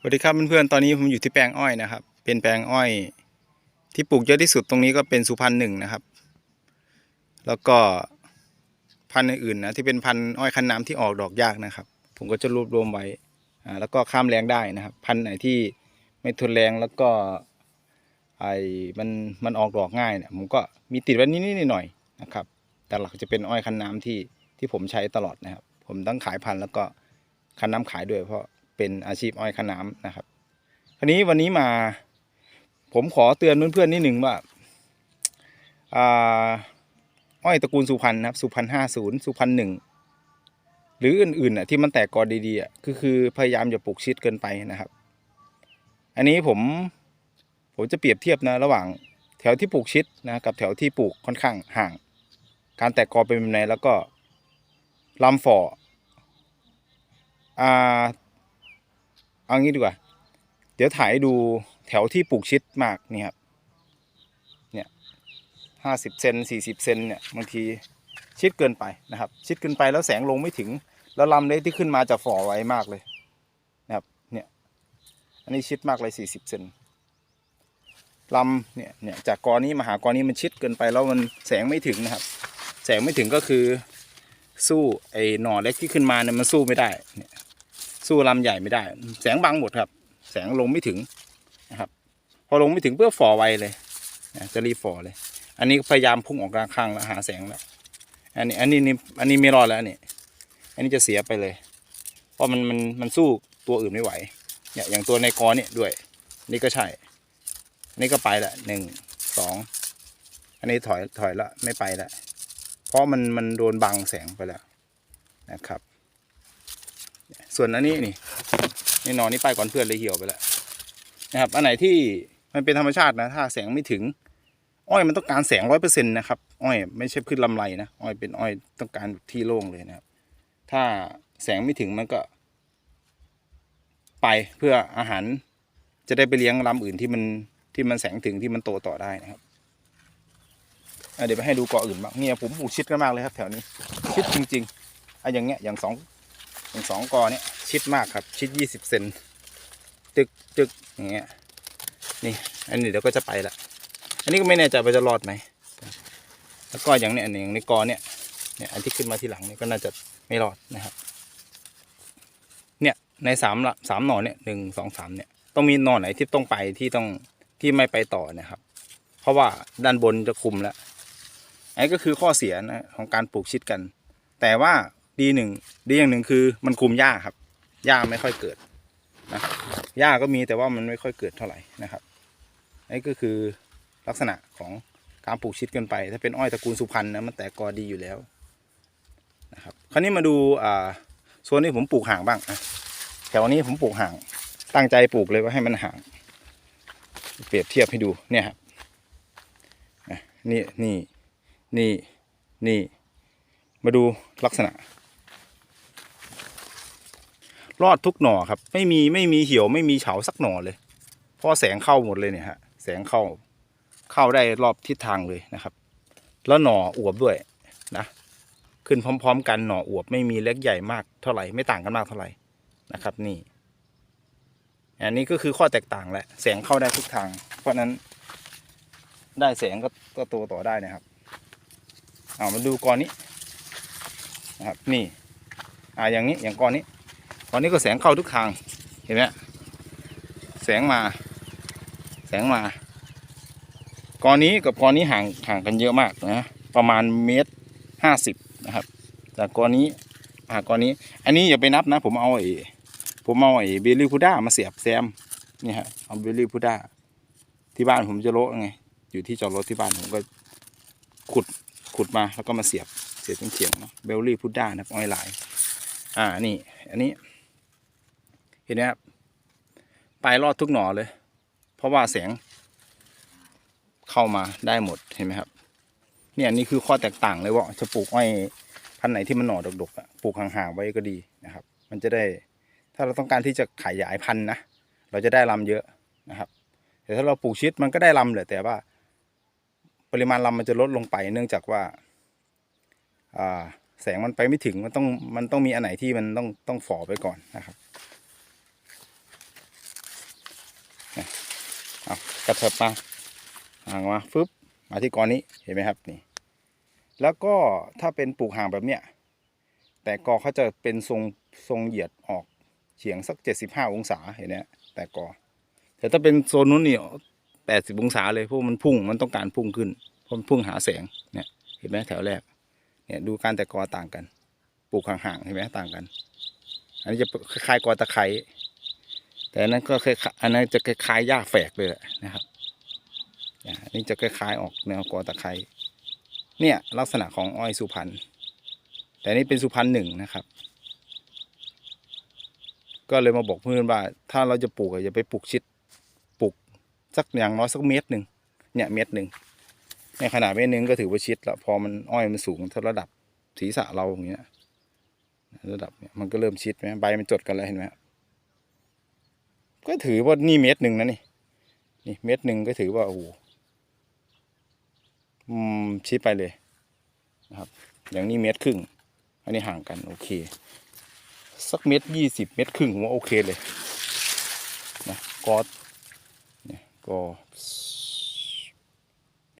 สวัสดีครับเพื่อนๆ ตอนนี้ผมอยู่ที่แปลงอ้อยนะครับ เป็นแปลงอ้อย ที่ปลูกเยอะที่สุดตรงนี้ก็เป็นสุพรรณหนึ่งนะครับ แล้วก็พันธุ์อื่นๆนะที่เป็นพันธุ์อ้อยคันน้ำที่ออกดอกยากนะครับ ผมก็จะรวบรวมไว้ อ่าแล้วก็ข้ามแรงได้นะครับ พันธุ์ไหนที่ไม่ทนแรงแล้วก็ไอ้มันมันออกดอกง่ายเนี่ยผมก็มีติดไว้นิดๆหน่อยๆนะครับ แต่หลักจะเป็นอ้อยคันน้ำที่ที่ผมใช้ตลอดนะครับ ผมต้องขายพันธุ์แล้วก็คันน้ำขายด้วยเพราะ เป็นอาชีพอ้อยคันน้ำนะครับคราวนี้วันนี้มา ผมขอเตือนเพื่อนๆนิดหนึ่งว่าอ่าอ้อยตระกูลสุพรรณนะครับสุพรรณห้าศูนย์สุพรรณหนึ่งหรืออื่นๆอะที่มันแตกกอดีๆอะก็คือพยายามอย่าปลูกชิดเกินไปนะครับ อันนี้ผมผมจะเปรียบเทียบนะระหว่างแถวที่ปลูกชิดนะกับแถวที่ปลูกค่อนข้างห่าง การแตกกอเป็นแบบไหนแล้วก็ลำฝ่ออ่า เอางี้ดีกว่า เดี๋ยวถ่ายให้ดูแถวที่ปลูกชิดมากนี่ครับ เนี่ยห้าสิบเซนสี่สิบเซนเนี่ยบางทีชิดเกินไปนะครับ ชิดเกินไปแล้วแสงลงไม่ถึง แล้วลำเล็กที่ขึ้นมาจะฝ่อไว้มากเลยนะครับ เนี่ย อันนี้ชิดมากเลยสี่สิบเซนลำเนี่ยเนี่ยจากกอนี้มาหากอนี้มันชิดเกินไปแล้วมันแสงไม่ถึงนะครับ แสงไม่ถึงก็คือสู้ไอ้หน่อเล็กที่ขึ้นมาเนี่ยมันสู้ไม่ได้เนี่ย สู้ลำใหญ่ไม่ได้ แสงบังหมดครับ แสงลงไม่ถึงนะครับพอลงไม่ถึงเพื่อฝ่อไวเลยจะรีฝ่อเลย อันนี้พยายามพุ่งออกกลางข้างแล้วหาแสงแล้วอันนี้อันนี้นี่อันนี้ไม่รอดแล้วอันนี้อันนี้จะเสียไปเลย เพราะมันมันมันสู้ตัวอื่นไม่ไหวเนี่ยอย่างตัวในกอเนี่ยด้วย นี่ก็ใช่นนี้ก็ไปละหนึ่งสองอันนี้ถอยถอยละไม่ไปละเพราะมันมันโดนบังแสงไปแล้วนะครับ ส่วนอันนี้นี่นี่นอนนี่ไปก่อนเพื่อนเลยเหี่ยวไปแล้วนะครับ อันไหนที่มันเป็นธรรมชาตินะ ถ้าแสงไม่ถึง อ้อยมันต้องการแสงร้อยเปอร์เซ็นต์นะครับ อ้อยไม่ใช่พืชลำไรนะอ้อยเป็นอ้อยต้องการที่โล่งเลยนะครับ ถ้าแสงไม่ถึงมันก็ ไปเพื่ออาหารจะได้ไปเลี้ยงลำอื่นที่มันที่มันแสงถึงที่มันโตต่อได้นะครับเดี๋ยวไปให้ดูเกาะอื่นบ้างเนี่ยผมปลูกชิดกันมากเลยครับ แถวนี้ชิดจริงๆอะอย่างเงี้ยอย่างสอง อย่างสองกอเนี่ยชิดมากครับ ชิดยี่สิบเซนตึกตึกอย่างเงี้ยนี่ อันนี้เดี๋ยวก็จะไปละอันนี้ก็ไม่แน่ใจว่าจะรอดไหมแล้วก็อย่างเนี้ยอันนี้อย่างในกอเนี่ยเนี่ยอันที่ขึ้นมาทีหลังเนี่ยก็น่าจะไม่รอดนะครับ เนี่ยในสามละสามหน่อเนี่ยหนึ่งสองสามเนี่ยต้องมีหน่อไหนที่ต้องไปที่ต้องที่ไม่ไปต่อนะครับ เพราะว่าด้านบนจะคุมแล้วอันนี้ก็คือข้อเสียนะของการปลูกชิดกัน แต่ว่า ดีหนึ่งดีอย่างหนึ่งคือมันคุมหญ้าครับหญ้าไม่ค่อยเกิดนะหญ้าก็มีแต่ว่ามันไม่ค่อยเกิดเท่าไหร่นะครับนี่ก็คือลักษณะของการปลูกชิดกันไป ถ้าเป็นอ้อยตระกูลสุพรรณนะมันแตกกอดีอยู่แล้วนะครับคราวนี้มาดูอ่าโซนนี้ผมปลูกห่างบ้างอะแถวนี้ผมปลูกห่างตั้งใจปลูกเลยว่าให้มันห่าง เปรียบเทียบให้ดูเนี่ยครับนี่นี่นี่นี่มาดูลักษณะ รอดทุกหน่อครับ ไม่มีไม่มีเหี่ยวไม่มีเฉาสักหน่อเลยเพราะแสงเข้าหมดเลยเนี่ยฮะแสงเข้าเข้าได้รอบทิศทางเลยนะครับ แล้วหน่ออวบด้วยนะ ขึ้นพร้อม ๆ กันหน่ออวบไม่มีเล็กใหญ่มากเท่าไหร่ไม่ต่างกันมากเท่าไหร่นะครับ นี่ อันนี้ก็คือข้อแตกต่างแหละแสงเข้าได้ทุกทาง เพราะฉะนั้น ได้แสงก็ก็โตต่อได้นะครับเอามาดูกรนี้นะครับ นี่ อ่าอย่างนี้อย่างกรนี้ กรนี้ก็แสงเข้าทุกทางเห็นไหมแสงมา แสงมากรนี้กับกรนี้ห่างห่างกันเยอะมากนะประมาณเมตรห้าสิบนะครับแต่กรนี้อ่ากรนี้ อันนี้อย่าไปนับนะ ผมเอาไอ้ผมเอาไอ้เบลลี่พูด้ามาเสียบแซมนี่ฮะเอาเบลลี่พูด้าที่บ้านผมจะโละไงอยู่ที่จอดรถที่บ้านผมก็ขุดขุดมาแล้วก็มาเสียบเสียบเป็นเขียงเนาะเบลลี่พุดด้านะครับออยไลน์อ่านี่ อันนี้ เห็นไหมครับไปรอดทุกหน่อเลย เพราะว่าแสง เข้ามาได้หมดเห็นไหมครับ เนี่ยนี่คือข้อแตกต่างเลยว่าจะปลูกอ้อยพันไหนที่มันหน่อดกๆอะปลูกห่างๆไว้ก็ดีนะครับ มันจะได้ ถ้าเราต้องการที่จะขยายพันธุ์นะเราจะได้ลำเยอะนะครับ แต่ถ้าเราปลูกชิดมันก็ได้ลำแหละแต่ว่า ปริมาณลำมันจะลดลงไป เนื่องจากว่าอ่าแสงมันไปไม่ถึงมันต้องมันต้องมีอันไหนที่มันต้องต้องฝ่อไปก่อนนะครับ กระเถิบมาห่างมาฟึบมาที่กอนี้เห็นไหมครับนี่แล้วก็ถ้าเป็นปลูกห่างแบบเนี้ยแต่กอเขาจะเป็นทรงทรงเหยียดออกเฉียงสักเจ็ดสิบห้าองศาเห็นไหมแต่กอแต่ถ้าเป็นโซนนู้นนี่แปดสิบองศาเลยเพราะมันพุ่งมันต้องการพุ่งขึ้นเพราะมันพุ่งหาแสงเนี่ยเห็นไหมแถวแรกเนี่ยดูการแต่กอต่างกัน ปลูกห่างๆเห็นไหมต่างกัน อันนี้จะคล้ายกอตะไคร้ แต่นั้นก็คล้ายอันนั้นจะคล้ายๆหญ้าแฝกเลยแหละนะครับนี่ยอันนี้จะคล้ายๆออกแนวกอตะไคร้เนี่ยลักษณะของอ้อยสุพรรณแต่นี่เป็นสุพรรณหนึ่งนะครับ ก็เลยมาบอกเพื่อนว่า ถ้าเราจะปลูกอะอย่าไปปลูกชิดปลูกสักอย่างน้อยสักเมตรหนึ่งเนี่ยเมตรหนึ่งในขนาดเมตรหนึ่งก็ถือว่าชิดแล้วพอมันอ้อยมันสูงเท่าระดับศีรษะเราอย่างเงี้ยระดับเนี่ยมันก็เริ่มชิดไหมใบมันจดกันแล้วเห็นไหมครับ ก็ถือว่านี่เมตรหนึ่งนะนี่นี่เมตรหนึ่งก็ถือว่าโอ้โหอืมชิดไปเลยนะครับ อย่างนี้เมตรครึ่ง อันนี้ห่างกันโอเค สักเมตรยี่สิบเมตรครึ่งผมว่าโอเคเลยนะกอเนี่ยกอ